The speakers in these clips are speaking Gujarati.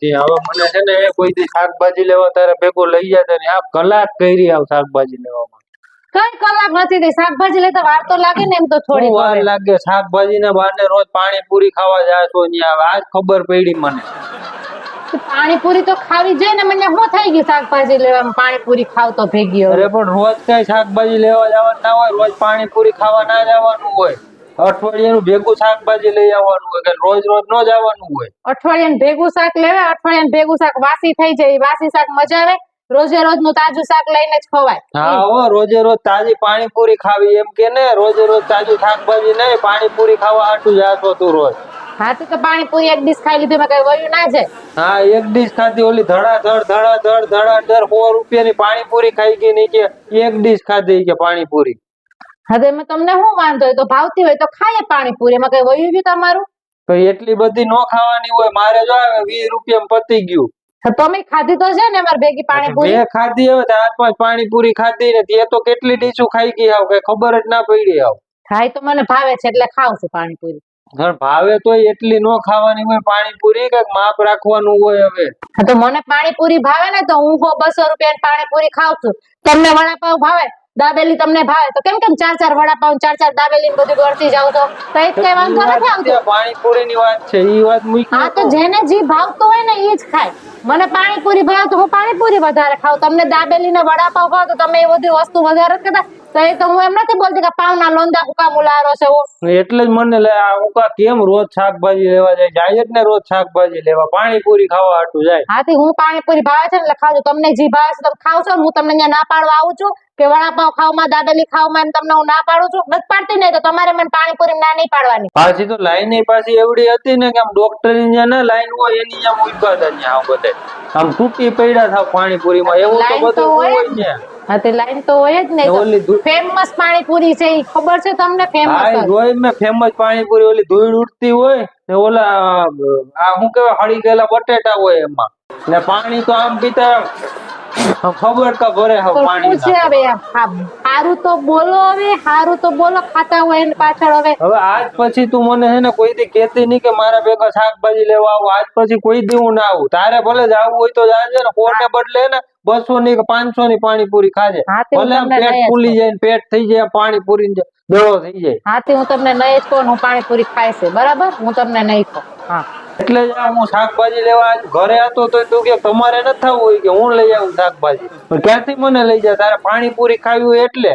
હતી હવે મને છે ને કોઈ દી શાકભાજી લેવા તારે ભેગો લઈ જાય ને આ કલાક કરી આવ શાકભાજી લેવામાં. કઈ કલાક નથી થઈ? શાકભાજી લેતા વાર તો લાગે ને એમ તો થોડી વાર લાગે? શાકભાજી ને બાને રોજ પાણીપુરી ખાવા જાય છો આવે આજ ખબર પડી મને. પાણીપુરી તો ખાવી જોઈએ ને મને શું થઈ ગયું શાકભાજી લેવા પાણીપુરી ખાવ તો ભેગી અરે પણ રોજ કઈ શાકભાજી લેવા જવાનું ના હોય રોજ પાણીપુરી ખાવા ના જવાનું હોય. અઠવાડિયાનું ભેગું શાકભાજી લઈ આવવાનું હોય કે રોજ રોજ ન જવાનું હોય. અઠવાડિયાનું ભેગું શાક લેવા અઠવાડિયાનું ભેગું શાક વાસી થઈ જાય વાસી શાક મજા આવે રોજે રોજનું તાજું શાક લઈને જ ખવાય. હા હો રોજે રોજ તાજી પાણીપુરી ખાવી એમ કે ને રોજે રોજ તાજું શાકભાજી નહીં પાણીપુરી ખાવા હાટું જાતો તું રોજ. હા તો પાણીપુરી એક ડીશ ખાઈ લીધી કઈ વયું ના જાય. હા એક ડીશ ખાધી ઓલી ધડાધડ ધડાધડ ધડાધડ સો રૂપિયાની પાણીપુરી ખાઈ ગઈ નહીં કે એક ડીશ ખાધી કે પાણીપુરી. હવે એમાં તમને શું વાંધો હોય? તો ભાવતી હોય તો ખાઈએ પાણીપુરી એમાં કઈ વયું ગયું તમારું? તો એટલી બધી નો ખાવાની હોય. મારે જો વીસ રૂપિયા પતી ગયું. તમે ખાધી તો છે ને અમારી ભેગી પાણીપુરી? મેં ખાધી હવે આઠ પાંચ પાણીપુરી ખાધી ને તે તો કેટલી ડીશું ખાઈ ગઈ આવ કઈ ખબર જ ના પડી આવ હા ઈ તો મને ભાવે છે એટલે ખાવ છું પાણીપુરી. પણ ભાવે તોય એટલી નો ખાવાની હોય. પાણીપુરી કંઈક માપ રાખવાનું હોય હવે. તો મને પાણીપુરી ભાવે ને તો હું બસો રૂપિયાની પાણીપુરી ખાઉં છું. તમને વડાપાવ ભાવે? દાબેલી તમને ભાવે. તો કેમ કેમ ચાર ચાર વડાપાઉં ચાર ચાર દાબેલી બધું ગળતી જાવ તો કઈ કઈ વાંધો નથી આવતો. પાણીપુરી ની વાત છે ઈ વાત મૂકી હા તો જેને જે ભાવતો હોય ને એ જ ખાય. મને પાણીપુરી ભાવે તો હું પાણીપુરી વધારે ખાવ તમને દાબેલી ને વડાપાવ ખાવ તો તમે એ બધી વસ્તુ વધારે જ ખાતા. તો એ તો હું એમ નથી બોલતી કે પાવના લોંદા હુકા મુલારો છે એટલે જ મને લે આ હુકા કેમ રોજ શાકભાજી લેવા જાય? જાય જ ને રોજ શાકભાજી લેવા. પાણીપુરી ખાવા હાટું જાય. હાથી હું પાણીપુરી ભાવે છે ને એટલે છું. તમને જે ભાવે છે તમે ખાવ છો હું તમને અહીંયા ના પાડવા આવું છું. કે વડાપાવ ખાવમાં દાબેલી ખાવમાં એમ તમને હું ના પાડું છું નથી પાડતી નહીં તો તમારે મને પાણીપુરી ના નહીં પાડવાની. પાછી તો લાઈન પાછી એવડી હતી ને કે આમ ડોક્ટરની જ્યાં ના લાઈન હોય એની જ્યાં ઊભા હતા ત્યાં બધે. આમ તૂટી પડ્યા થાવ પાણીપુરીમાં એવું તો બધું હોય જ. ને. હા તે લાઈન તો હોય જ ને ઓલી ફેમસ પાણીપુરી છે ખબર છે તમને ફેમસ મેં ફેમસ પાણીપુરી ઓલી ધૂળ ઉડતી હોય ને ઓલા આ શું કેવાય હળી ગયેલા બટેટા હોય એમાં. ને પાણી તો આમ પીતા ખબર તો ભરે હવે પાણી શું છે હવે હારું તો બોલો હવે હારું તો બોલો ખાતા હોય એની પાછળ હવે. હવે આજ પછી તું મને હે ને કોઈ દી કેતી નહીં કે મારા ભેગા શાકભાજી લેવા આવું. આજ પછી કોઈ દી હું ના આવું. તારે ભલે જ આવવું હોય તો જાજે ને કોને બદલે ને બસો ની કે પાંચસો ની પાણીપુરી ખાજે. હા, હું ભલે પેટ ફૂલી જાય ને પેટ થઈ જાય પાણીપુરી દડો થઈ જાય. હાથી હું તમને નહીં જ કહું હું પાણીપુરી ખાય છે. બરાબર? હું તમને નહીં કહું. હા. એટલે જ હું શાકભાજી લેવા ઘરે હતો તો તું કે તમારે ન થવું હોય કે હું લઈ આવું શાકભાજી. પણ ક્યાંથી મને લઈ જાય? તારે પાણીપુરી ખાવી હોય એટલે.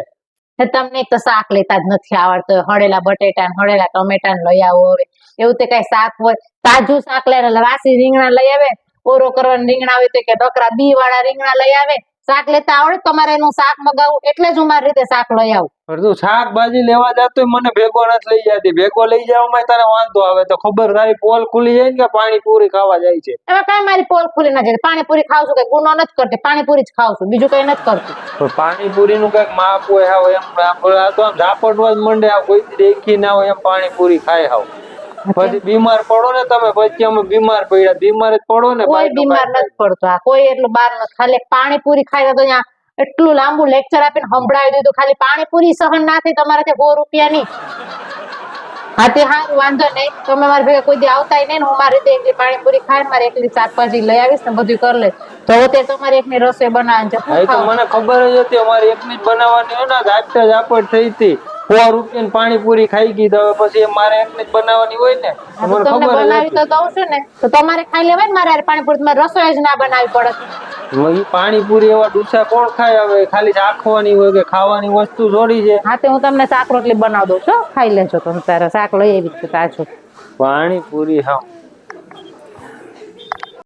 તમને તો શાક લેતા જ નથી આવડતું. હળેલા બટેટા હળેલા ટમેટા લઈ આવો હવે. એવું તે કઈ શાક હોય. તાજું શાક લઈને વાસી રીંગણા લઈ આવે. ઓરો કરવાના રીંગણા હોય તો કે ડોકરા બી વાળા રીંગણા લઈ આવે. શાક લેતા આવડે તમારે એનું શાક મગાવું એટલે જ હું મારી રીતે શાક લઈ આવું. પણ તું શાકભાજી લેવા જતો મને ભેગો નથી લઈ જતી. ભેગો લઈ જવામાં તારે વાંધો આવે તો ખબર તારી પોલ ખુલી જાય ને કે પાણીપુરી ખાવા જાય છે. એમાં કઈ મારી પોલ ખુલી ના જાય. પાણીપુરી ખાવ છું કઈ ગુનો નથી કરતી પાણીપુરી જ ખાવ છું બીજું કઈ નથી કરતી. પણ પાણીપુરી નું કંઈક માપ હોય હાવ એમ તો આમ ઝાપટવા જ મંડે આ કોઈ દેખી ના હોય એમ પાણીપુરી ખાય હાવ. પછી બીમાર પડો ને તમે પછી અમે બીમાર પડ્યા. બીમાર જ પડો ને કોઈ બીમાર નથી પડતો. આ કોઈ એટલું બાર નથી. ખાલી પાણીપુરી ખાઈ તો અહીંયા એટલું લાંબુ લેક્ચર આપીને સંભળાવી દીધું. ખાલી પાણીપુરી સહન ના થઈ તમારાથી સો રૂપિયાની. હા તે હારું વાંધો નહીં. તમે મારી ભેગા કોઈ દી આવતા નહીં હું મારી રીતે એકલી પાણીપુરી ખાય મારે એકલી શાકભાજી લઈ આવીશ ને બધું કરી લે તો તે તમારી એકની રસોઈ બનાવવાની છે? મને ખબર જ હતી. અમારી એકની જ બનાવવાની હોય ને આપતા જ આપડ થઈ હતી. સો રૂપિયાની પાણીપુરી ખાઈ ગઈ તો પછી મારે એમને જ બનાવવાની હોય ને મને તમને ખબર બનાવી તો દઉં છું ને તો તમારે ખાઈ લેવાય ને મારે પાણીપુરી તમારે રસોઈ જ ના બનાવી પડે. પાણીપુરી એવા ડુસા કોણ ખાય હવે? ખાલી ચાખવાની હોય કે ખાવાની વસ્તુ જોડી છે? હા તે હું તમને શાક રોટલી બનાવ દઉં છું. ખાઈ લેજો તમે તારે શાક લઈ આવી છું તાજો. પાણીપુરી હા.